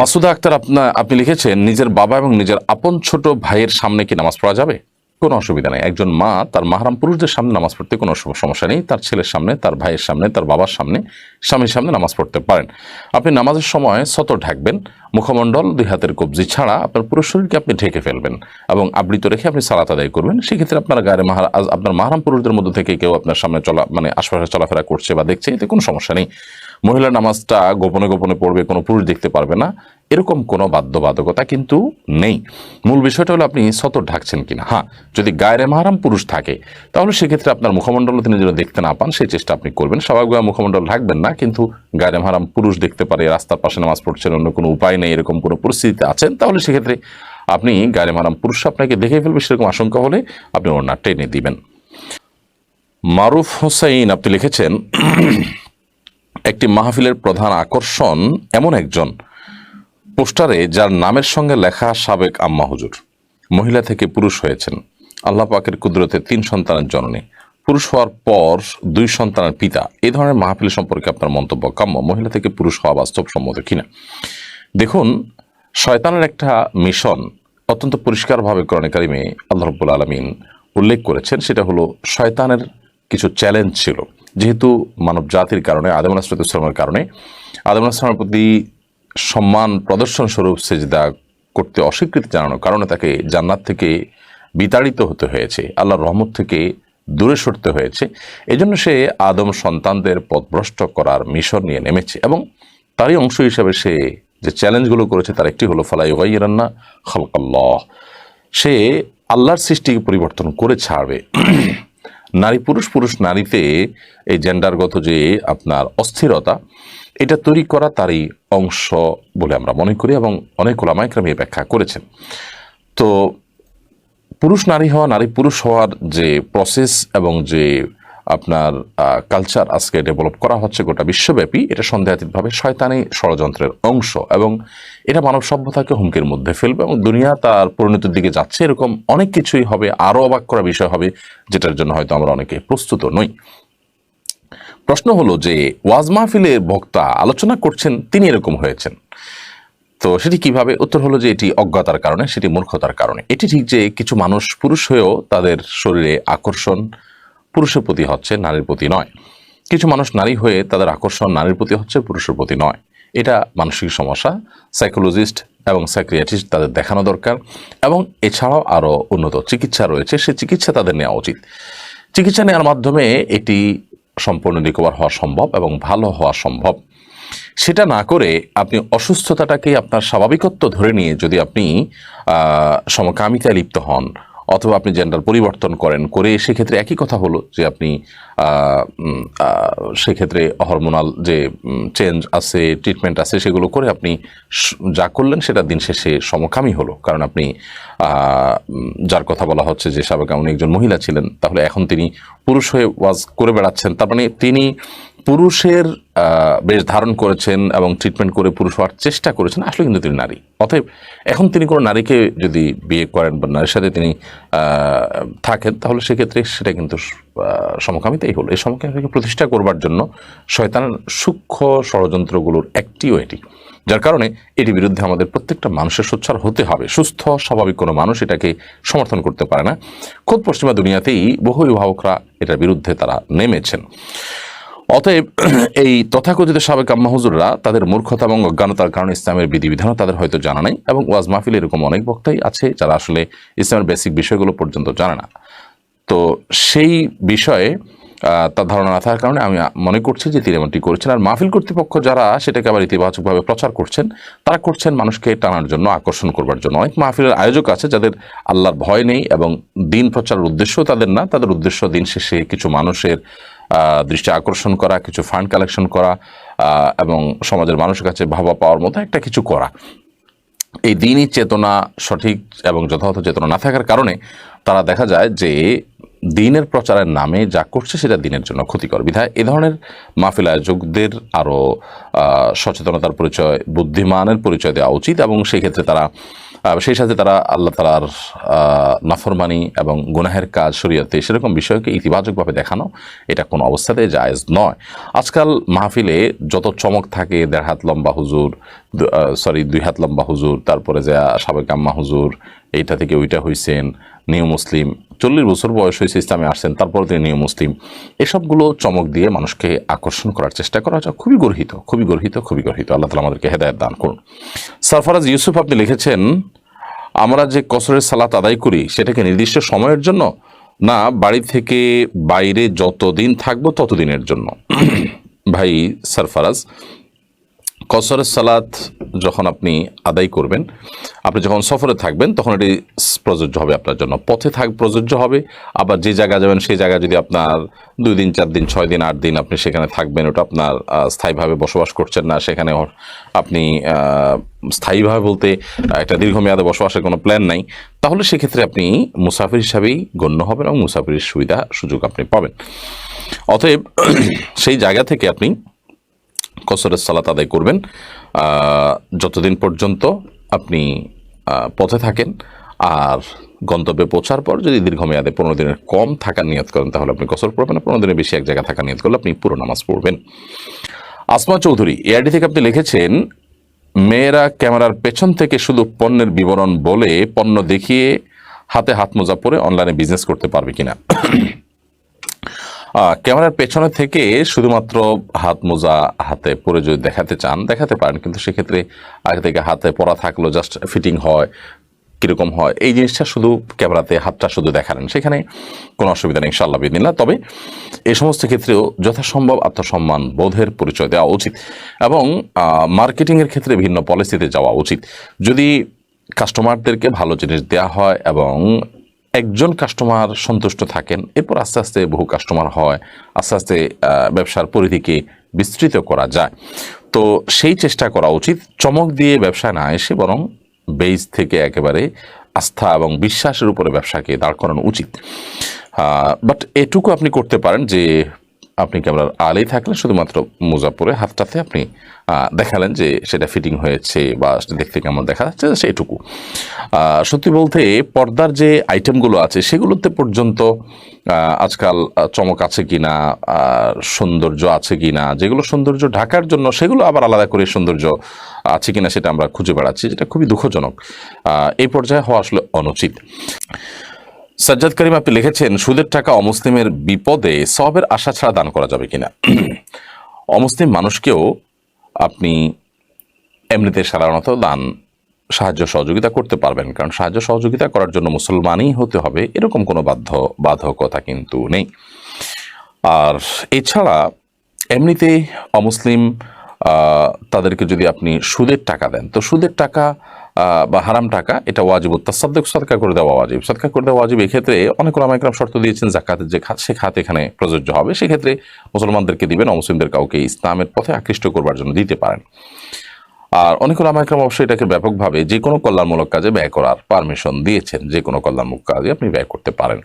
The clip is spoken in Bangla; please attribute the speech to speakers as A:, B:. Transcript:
A: মাসুদা আক্তার, আপনা, আপনি লিখেছেন, নিজের বাবা এবং নিজের আপন ছোট ভাইয়ের সামনে কি নামাজ পড়া যাবে? কোনো অসুবিধা নেই। একজন মা, তার মাহারাম পুরুষদের সামনে নামাজ পড়তে কোনো সমস্যা নেই। তার ছেলের সামনে, তার ভাইয়ের সামনে, তার বাবার সামনে, স্বামীর সামনে নামাজ পড়তে পারেন। আপনি নামাজের সময় সতর ঢাকবেন। মুখমণ্ডল, দুই হাতের কবজি ছাড়া আপনার পুরো শরীরকে আপনি ঢেকে ফেলবেন এবং আবৃত রেখে আপনি সালাত আদায় করবেন। সেক্ষেত্রে আপনার গায়ে মাহারা, আপনার মাহারাম পুরুষদের মধ্যে থেকে কেউ আপনার সামনে চলা মানে আশপাশে চলাফেরা করছে বা দেখছে, এতে কোনো সমস্যা নেই। মহিলা নামাজটা গোপনে গোপনে পড়বে, কোনো পুরুষ দেখতে পারবে না। এরকম কোনো বাধ্যবাধকতা কিন্তু নেই। মূল বিষয়টা হলো আপনি সতর ঢাকছেন কিনা। হ্যাঁ যদি গায়ের মাহারাম পুরুষ থাকে, তাহলে সেক্ষেত্রে আপনার মুখমণ্ডল তিনি যেন দেখতে না পান, সেই চেষ্টা আপনি করবেন। স্বাভাবিকভাবে মুখমণ্ডল ঢাকবেন না, কিন্তু গায়ের মাহারাম পুরুষ দেখতে পারে, রাস্তার পাশে নামাজ পড়ছেন, অন্য কোনো উপায় নেই, এরকম কোনো পরিস্থিতিতে আছেন, তাহলে সেক্ষেত্রে আপনি গায়ের মাহারাম পুরুষ আপনাকে দেখে ফেলবে, সেরকম আশঙ্কা হলে আপনি ওনার টেনে দিবেন। মারুফ হোসাইন, আপনি লিখেছেন একটি মাহফিলের প্রধান আকর্ষণ এমন একজন। পোস্টারে যার নামের সঙ্গে লেখা সাবেক আম্মা হুজুর। মহিলা থেকে পুরুষ হয়েছেন। আল্লাহ পাকের কুদরতে তিন সন্তানের জননী। পুরুষ হওয়ার পর দুই সন্তানের পিতা। এই ধরনের মাহফিল সম্পর্কে আপনার মন্তব্য কাম্য। মহিলা থেকে পুরুষ হওয়া বাস্তবসম্মত কিনা? দেখুন, শয়তানের একটা মিশন অত্যন্ত পরিষ্কারভাবে কোরআন কারিমে আল্লাহ রব্বুল আলমিন উল্লেখ করেছেন। সেটা হলো, শয়তানের কিছু চ্যালেঞ্জ ছিল। যেহেতু মানব জাতির কারণে, আদম আসলামের কারণে, আদম আসলামের প্রতি সম্মান প্রদর্শন স্বরূপ সেজদা করতে অস্বীকৃতি জানানোর কারণে তাকে জান্নাত থেকে বিতাড়িত হতে হয়েছে, আল্লাহর রহমত থেকে দূরে সরতে হয়েছে। এজন্য সে আদম সন্তানদের পথভ্রষ্ট করার মিশন নিয়ে নেমেছে এবং তারই অংশ হিসাবে সে যে চ্যালেঞ্জগুলো করেছে তার একটি হলো ফালাই ওয়াইরান্না খালকাল্লাহ। সে আল্লাহর সৃষ্টিকে পরিবর্তন করে ছাড়বে। নারী পুরুষ পুরুষ নারীতে এই জেন্ডারগত যে আপনার অস্থিরতা, এটা তৈরি করা তারই অংশ বলে আমরা মনে করি এবং অনেক ওলামাইকরাম এই ব্যাখ্যা করেছেন। তো পুরুষ নারী হওয়া, নারী পুরুষ হওয়ার যে প্রসেস এবং যে আপনার কালচার আজকে ডেভেলপ করা হচ্ছে গোটা বিশ্বব্যাপী। এটা সন্দেহাতীতভাবে শয়তানি ষড়যন্ত্রের অংশ এবং এটা মানব সভ্যতাকে হুমকির মধ্যে ফেলবে এবং দুনিয়া তার পরিণতির দিকে যাচ্ছে। এরকম অনেক কিছুই হবে, আরও অবাক করা বিষয় হবে, যেটার জন্য হয়তো আমরা অনেকে প্রস্তুত নই। প্রশ্ন হলো যে, ওয়াজ মাহফিলের বক্তা আলোচনা করছেন, তিনি এরকম হয়েছেন। তো সেটি কীভাবে? উত্তর হলো যে, এটি অজ্ঞতার কারণে, সেটি মূর্খতার কারণে। এটি ঠিক যে কিছু মানুষ, পুরুষ হয়েও তাদের শরীরে আকর্ষণ পুরুষের প্রতি হচ্ছে নারীর প্রতি নয়। কিছু মানুষ নারী হয়ে তাদের আকর্ষণ নারীর প্রতি হচ্ছে পুরুষের প্রতি নয়। এটা মানসিক সমস্যা সাইকোলজিস্ট এবং সাইক্রিয়াটিস্ট তাদের দেখানো দরকার এবং এছাড়াও আরও উন্নত চিকিৎসা রয়েছে, সে চিকিৎসা তাদের নেওয়া উচিত। চিকিৎসা নেওয়ার মাধ্যমে এটি সম্পূর্ণ রিকভার হওয়া সম্ভব এবং ভালো হওয়া সম্ভব। সেটা না করে আপনি অসুস্থতাটাকে আপনার স্বাভাবিকত্ব ধরে নিয়ে যদি আপনি সমকামিতায় লিপ্ত হন অথবা আপনি জেন্ডার পরিবর্তন করেন করে, সেক্ষেত্রে একই কথা হলো যে আপনি সেক্ষেত্রে হরমোনাল যে চেঞ্জ আছে ট্রিটমেন্ট আছে, সেগুলো করে আপনি যা করলেন সেটা দিন শেষে সমকামী হলো। কারণ আপনি যার কথা বলা হচ্ছে যে সাবেক উনি একজন মহিলা ছিলেন, তাহলে এখন তিনি পুরুষ হয়ে ওয়াজ করে বেড়াচ্ছেন। তার মানে তিনি পুরুষের বেশ ধারণ করেছেন এবং ট্রিটমেন্ট করে পুরুষ হওয়ার চেষ্টা করেছেন আসলে কিন্তু তিনি নারী। অতএব এখন তিনি কোনো নারীকে যদি বিয়ে করেন বা নারীর সাথে তিনি থাকেন, তাহলে সেক্ষেত্রে সেটা কিন্তু সমকামিতাই হলো। এই সমকামিতাকে প্রতিষ্ঠা করবার জন্য শয়তানের সূক্ষ্ম ষড়যন্ত্রগুলোর একটিও এটি, যার কারণে এটির বিরুদ্ধে আমাদের প্রত্যেকটা মানুষের সোচ্চার হতে হবে। সুস্থ, স্বাভাবিক কোনো মানুষ এটাকে সমর্থন করতে পারে না। খোদ পশ্চিমা দুনিয়াতেই বহু অভিভাবকরা এটার বিরুদ্ধে তারা নেমেছেন। অতএব, এই তথাকথিত সাবেক আম্মা হুজুররা তাদের মূর্খতা এবং অজ্ঞানতার কারণে ইসলামের বিধিবিধানও তাদের হয়তো জানা নেই এবং ওয়াজ মাহফিল এরকম অনেক বক্তাই আছে যারা আসলে ইসলামের বেসিক বিষয়গুলো পর্যন্ত জানে না। তো সেই বিষয়ে তার ধারণা না থাকার কারণে আমি মনে করছি যে তিনি এমনটি করছেন। আর মাহফিল কর্তৃপক্ষ যারা, সেটাকে আবার ইতিবাচকভাবে প্রচার করছেন, তারা করছেন মানুষকে টানার জন্য, আকর্ষণ করবার জন্য। অনেক মাহফিলের আয়োজক আছে যাদের আল্লাহর ভয় নেই এবং দিন প্রচারের উদ্দেশ্য তাদের না, তাদের উদ্দেশ্য দিন শেষে কিছু মানুষের দৃষ্টি আকর্ষণ করা, কিছু ফান্ড কালেকশন করা এবং সমাজের মানুষের কাছে ভাবা পাওয়ার মতো একটা কিছু করা। এই দিনই চেতনা সঠিক এবং যথাযথ চেতনা না থাকার কারণে তারা দেখা যায় যে দিনের প্রচারের নামে যা করছে সেটা দিনের জন্য ক্ষতিকর। বিধায় এ ধরনের মাহফিল আয়োজকদের আরও সচেতনতার পরিচয়, বুদ্ধিমানের পরিচয় দেওয়া উচিত এবং সেই ক্ষেত্রে তারা সেই সাথে তারা আল্লাহ তালার নাফরমানি এবং গুনাহের কাজ শরীয়তে সেরকম বিষয়কে ইতিবাচকভাবে দেখানো এটা কোনো অবস্থাতে জায়জ নয়। আজকাল মাহফিলে যত চমক থাকে, দেড় হাত লম্বা হুজুর সরি দুই হাত লম্বা হুজুর, তারপরে যা সাবেক আম্মা হুজুর, এইটা থেকে ওইটা হইছেন নিউ মুসলিম চল্লিশ বছর বয়স হয়েছে ইসলামে আসছেন, তারপরে তিনি নিউ মুসলিম। এসবগুলো চমক দিয়ে মানুষকে আকর্ষণ করার চেষ্টা করা হচ্ছে খুবই গর্হিত খুবই গর্হিত খুবই গর্হিত। আল্লাহ তালা আমাদেরকে হেদায়ত দান করুন। সরফরাজ ইউসুফ আপনি লিখেছেন, আমরা যে কসরের সালাত আদায় করি, সেটাকে নির্দিষ্ট সময়ের জন্য না, বাড়ি থেকে বাইরে যতদিন থাকব ততদিনের জন্য। ভাই সরফরাজ কসরের সালাত যখন আপনি আদায় করবেন, আপনি যখন সফরে থাকবেন, তখন এটি প্রযোজ্য হবে আপনার জন্য। পথে থাক, প্রযোজ্য হবে। আবার যে জায়গা যাবেন, সেই জায়গায় যদি আপনার দুই দিন, চার দিন, ছয় দিন, আট দিন আপনি সেখানে থাকবেন, ওটা আপনার স্থায়ীভাবে বসবাস করছেন না, সেখানে আপনি স্থায়ীভাবে বলতে একটা দীর্ঘমেয়াদে বসবাসের কোনো প্ল্যান নাই, তাহলে সেক্ষেত্রে আপনি মুসাফির হিসাবেই গণ্য হবেন এবং মুসাফিরের সুবিধা, সুযোগ আপনি পাবেন। অতএব, সেই জায়গা থেকে আপনি কসরের সালাত আদায় করবেন। যতদিন পর্যন্ত আপনি পথে থাকেন আর গন্তব্যে পৌঁছার পর যদি দীর্ঘমেয়াদে পনেরো দিনের কম থাকার নিয়ত করেন, তাহলে আপনি কসর পড়বেন। পনেরো দিনের বেশি এক জায়গায় থাকার নিয়ত করলে আপনি পুরো নামাজ পড়বেন। আসমা চৌধুরী এআরডি থেকে আপনি লিখেছেন, মেয়েরা ক্যামেরার পেছন থেকে শুধু পণ্যের বিবরণ বলে পণ্য দেখিয়ে হাতে হাত মোজা পরে অনলাইনে বিজনেস করতে পারবে কিনা? ক্যামেরার পেছনে থেকে শুধুমাত্র হাত মোজা হাতে পরে যদি দেখাতে চান, দেখাতে পারেন, কিন্তু সেক্ষেত্রে আগে থেকে হাতে পরা থাকল জাস্ট ফিটিং হয়, কীরকম হয়, এই জিনিসটা শুধু ক্যামেরাতে হাতটা শুধু দেখালেন, সেখানে কোনো অসুবিধা নেই ইনশাল্লাহ বিদিনা তবে এই সমস্ত ক্ষেত্রেও যথাসম্ভব আত্মসম্মান বোধের পরিচয় দেওয়া উচিত এবং মার্কেটিংয়ের ক্ষেত্রে ভিন্ন পলিসিতে যাওয়া উচিত। যদি কাস্টমারদেরকে ভালো জিনিস দেওয়া হয় এবং একজন কাস্টমার সন্তুষ্ট থাকেন, এরপর আস্তে আস্তে বহু কাস্টমার হয়, আস্তে আস্তে ব্যবসার পরিধিকে বিস্তৃত করা যায়। তো সেই চেষ্টা করা উচিত, চমক দিয়ে ব্যবসা না এসে বরং বেজ থেকে একেবারে আস্থা এবং বিশ্বাসের উপরে ব্যবসাকে দাঁড় করানো উচিত। বাট এটুকু আপনি করতে পারেন যে আপনি ক্যামেরার আলেই থাকলে শুধুমাত্র মোজা পরে হাতটাতে আপনি দেখালেন যে সেটা ফিটিং হয়েছে বা দেখতে কেমন দেখা যাচ্ছে সেটুকু সত্যি বলতে পর্দার যে আইটেমগুলো আছে সেগুলোতে পর্যন্ত আজকাল চমক আছে কি না সৌন্দর্য আছে কি না যেগুলো সৌন্দর্য ঢাকার জন্য সেগুলো আবার আলাদা করে সৌন্দর্য আছে কি না সেটা আমরা খুঁজে বেড়াচ্ছি, যেটা খুবই দুঃখজনক। এই পর্যায়ে হওয়া আসলে অনুচিত। সাজ্জাদ করিম, আপনি লিখেছেন, সুদের টাকা অমুসলিমের বিপদে সবের আশা ছাড়া দান করা যাবে কিনা? অমুসলিম মানুষকেও আপনি এমনিতে সাধারণত দান, সাহায্য, সহযোগিতা করতে পারবেন। কারণ সাহায্য, সহযোগিতা করার জন্য মুসলমানই হতে হবে, এরকম কোনো বাধ্য, বাধকতা কিন্তু নেই। আর এছাড়া এমনিতে অমুসলিম তাদেরকে যদি আপনি সুদের টাকা দেন, তো সুদের টাকা বা হারাম টাকা, এটা ওয়াজিব, তাসাদ্দক সদকা করে দেওয়া ওয়াজিব। সদকা করে দেওয়া ওয়াজিব, এক্ষেত্রে অনেক ওলামাইকরাম শর্ত দিয়েছেন জাকাতের যে খাত সে খাত এখানে প্রযোজ্য হবে। সেক্ষেত্রে মুসলমানদেরকে দিবেন, অমুসলিমদের কাউকে ইসলামের পথে আকৃষ্ট করবার জন্য দিতে পারেন। আর অনেক ওলামাইকরাম অবশ্যই এটাকে ব্যাপকভাবে যে কোনো কল্যাণমূলক কাজে ব্যয় করার পারমিশন দিয়েছেন, যে কোনো কল্যাণমূলক কাজে আপনি ব্যয় করতে পারেন।